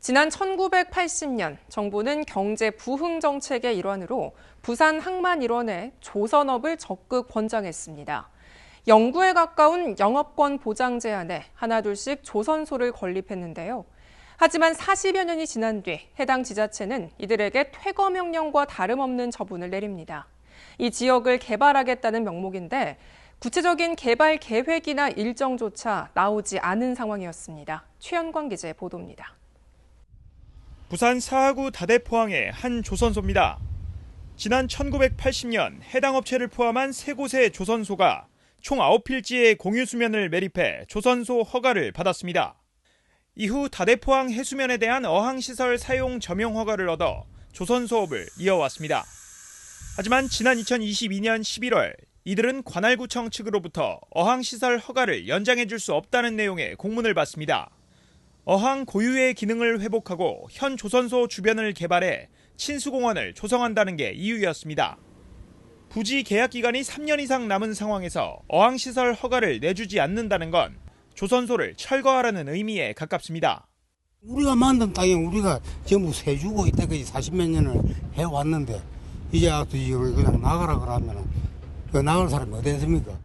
지난 1980년 정부는 경제 부흥 정책의 일환으로 부산 항만 일원에 조선업을 적극 권장했습니다. 영구에 가까운 영업권 보장 제한에 하나둘씩 조선소를 건립했는데요. 하지만 40여 년이 지난 뒤 해당 지자체는 이들에게 퇴거 명령과 다름없는 처분을 내립니다. 이 지역을 개발하겠다는 명목인데 구체적인 개발 계획이나 일정조차 나오지 않은 상황이었습니다. 최현광 기자의 보도입니다. 부산 사하구 다대포항의 한 조선소입니다. 지난 1980년 해당 업체를 포함한 세 곳의 조선소가 총 9필지의 공유 수면을 매립해 조선소 허가를 받았습니다. 이후 다대포항 해수면에 대한 어항시설 사용 점용 허가를 얻어 조선소업을 이어왔습니다. 하지만 지난 2022년 11월 이들은 관할구청 측으로부터 어항시설 허가를 연장해 줄 수 없다는 내용의 공문을 받습니다. 어항 고유의 기능을 회복하고 현 조선소 주변을 개발해 친수공원을 조성한다는 게 이유였습니다. 부지 계약 기간이 3년 이상 남은 상황에서 어항 시설 허가를 내주지 않는다는 건 조선소를 철거하라는 의미에 가깝습니다. 우리가 만든 땅에 우리가 전부 세 주고 이때까지 40몇 년을 해왔는데 이제 그냥 나가라 그러면 그 나갈 사람이 어디 있습니까?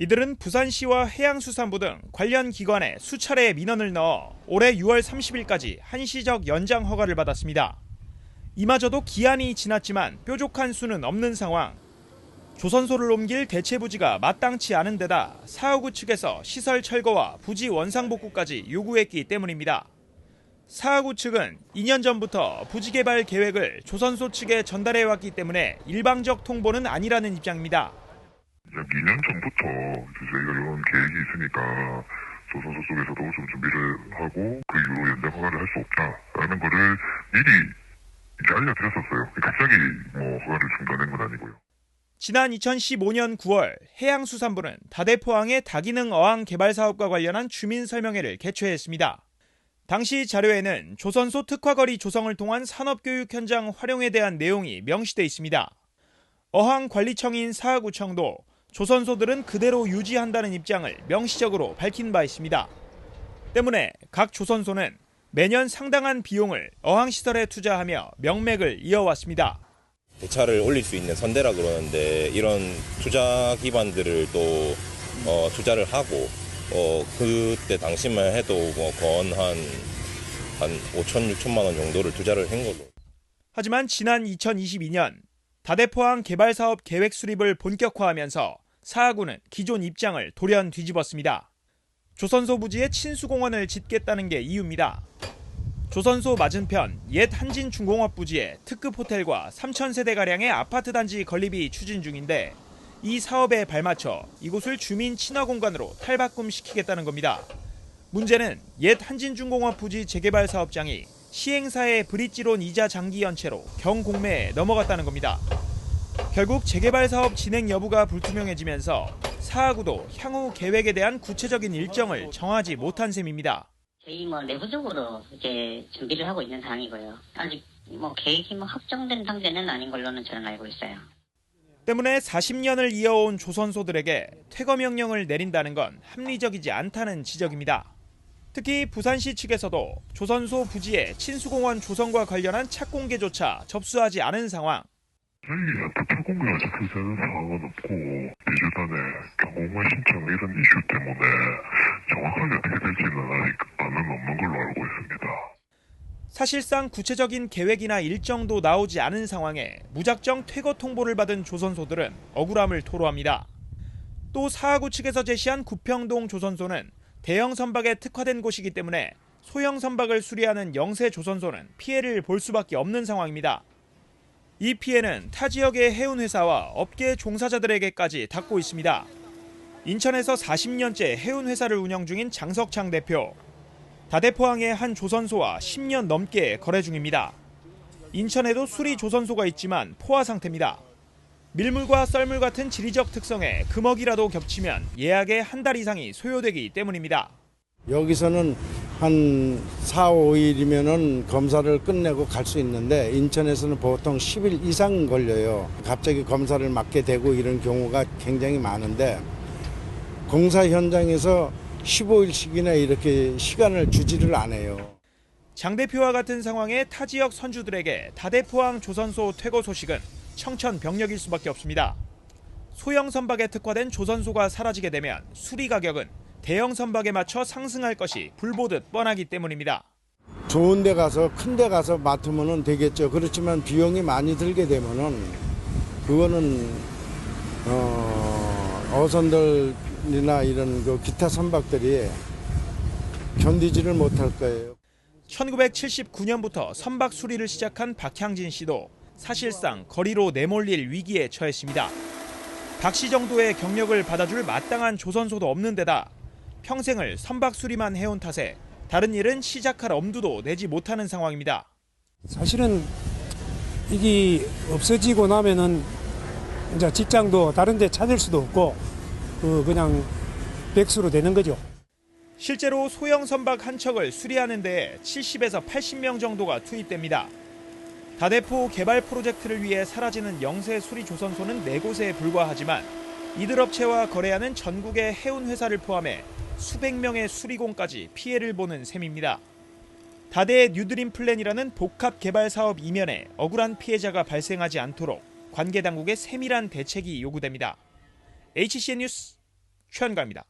이들은 부산시와 해양수산부 등 관련 기관에 수차례 민원을 넣어 올해 6월 30일까지 한시적 연장 허가를 받았습니다. 이마저도 기한이 지났지만 뾰족한 수는 없는 상황. 조선소를 옮길 대체 부지가 마땅치 않은 데다 사하구 측에서 시설 철거와 부지 원상복구까지 요구했기 때문입니다. 사하구 측은 2년 전부터 부지 개발 계획을 조선소 측에 전달해 왔기 때문에 일방적 통보는 아니라는 입장입니다. 약 2년 전부터 저희가 이런 계획이 있으니까 조선소 쪽에서도 좀 준비를 하고 그 이후로 연장 허가를 할 수 없다라는 거를 미리 이제 알려드렸었어요. 갑자기 뭐 허가를 중단한 건 아니고요. 지난 2015년 9월 해양수산부는 다대포항의 다기능 어항 개발 사업과 관련한 주민 설명회를 개최했습니다. 당시 자료에는 조선소 특화거리 조성을 통한 산업교육 현장 활용에 대한 내용이 명시돼 있습니다. 어항관리청인 사하구청도 조선소들은 그대로 유지한다는 입장을 명시적으로 밝힌 바 있습니다. 때문에 각 조선소는 매년 상당한 비용을 어항시설에 투자하며 명맥을 이어왔습니다. 대차를 올릴 수 있는 선대라 그러는데 이런 투자 기반들을 또 어, 투자를 하고 어, 그때 당시만 해도 뭐 건한 한 5천 6천만 원 정도를 투자를 한 거죠. 하지만 지난 2022년 다대포항 개발 사업 계획 수립을 본격화하면서 사하구는 기존 입장을 돌연 뒤집었습니다. 조선소 부지에 친수공원을 짓겠다는 게 이유입니다. 조선소 맞은편 옛 한진중공업 부지에 특급 호텔과 3천세대가량의 아파트 단지 건립이 추진 중인데 이 사업에 발맞춰 이곳을 주민 친화 공간으로 탈바꿈시키겠다는 겁니다. 문제는 옛 한진중공업 부지 재개발 사업장이 시행사의 브릿지론 이자 장기 연체로 경공매에 넘어갔다는 겁니다. 결국 재개발 사업 진행 여부가 불투명해지면서 사하구도 향후 계획에 대한 구체적인 일정을 정하지 못한 셈입니다. 저희 뭐 내부적으로 이제 준비를 하고 있는 상황이고요. 아직 뭐 계획이 뭐 확정된 상태는 아닌 걸로는 저는 알고 있어요. 때문에 40년을 이어온 조선소들에게 퇴거 명령을 내린다는 건 합리적이지 않다는 지적입니다. 특히 부산시 측에서도 조선소 부지에 친수공원 조성과 관련한 착공계조차 접수하지 않은 상황. 저희한테 풀공개가 잡혀있는 상황은 없고 비주단의 경공만 신청 이런 이슈 때문에 정확하게 어떻게 될지는 아직 아는 없는 걸로 알고 있습니다. 사실상 구체적인 계획이나 일정도 나오지 않은 상황에 무작정 퇴거 통보를 받은 조선소들은 억울함을 토로합니다. 또 사하구 측에서 제시한 구평동 조선소는 대형 선박에 특화된 곳이기 때문에 소형 선박을 수리하는 영세 조선소는 피해를 볼 수밖에 없는 상황입니다. 이 피해는 타 지역의 해운 회사와 업계 종사자들에게까지 닿고 있습니다. 인천에서 40년째 해운 회사를 운영 중인 장석창 대표. 다대포항의 한 조선소와 10년 넘게 거래 중입니다. 인천에도 수리 조선소가 있지만 포화 상태입니다. 밀물과 썰물 같은 지리적 특성에 금어기라도 겹치면 예약의 한 달 이상이 소요되기 때문입니다. 여기서는 한 4, 5일이면은 검사를 끝내고 갈 수 있는데 인천에서는 보통 10일 이상 걸려요. 갑자기 검사를 맡게 되고 이런 경우가 굉장히 많은데 공사 현장에서 15일씩이나 이렇게 시간을 주지를 않아요. 장 대표와 같은 상황의 타 지역 선주들에게 다대포항 조선소 퇴거 소식은 청천벽력일 수밖에 없습니다. 소형 선박에 특화된 조선소가 사라지게 되면 수리 가격은 대형 선박에 맞춰 상승할 것이 불보듯 뻔하기 때문입니다. 좋은 데 가서 큰 데 가서 맡으면 되겠죠. 그렇지만 비용이 많이 들게 되면은 그거는 어, 어선들이나 이런 그 기타 선박들이 견디지를 못할 거예요. 1979년부터 선박 수리를 시작한 박향진 씨도 사실상 거리로 내몰릴 위기에 처했습니다. 박 씨 정도의 경력을 받아줄 마땅한 조선소도 없는 데다 평생을 선박 수리만 해온 탓에 다른 일은 시작할 엄두도 내지 못하는 상황입니다. 사실은 이게 없어지고 나면은 이제 직장도 다른 데 찾을 수도 없고 그 그냥 백수로 되는 거죠. 실제로 소형 선박 한 척을 수리하는 데에 70에서 80명 정도가 투입됩니다. 다대포 개발 프로젝트를 위해 사라지는 영세 수리 조선소는 4곳에 불과하지만 이들 업체와 거래하는 전국의 해운 회사를 포함해 수백 명의 수리공까지 피해를 보는 셈입니다. 다대의 뉴드림 플랜이라는 복합 개발 사업 이면에 억울한 피해자가 발생하지 않도록 관계 당국의 세밀한 대책이 요구됩니다. HCN 뉴스 최현가입니다.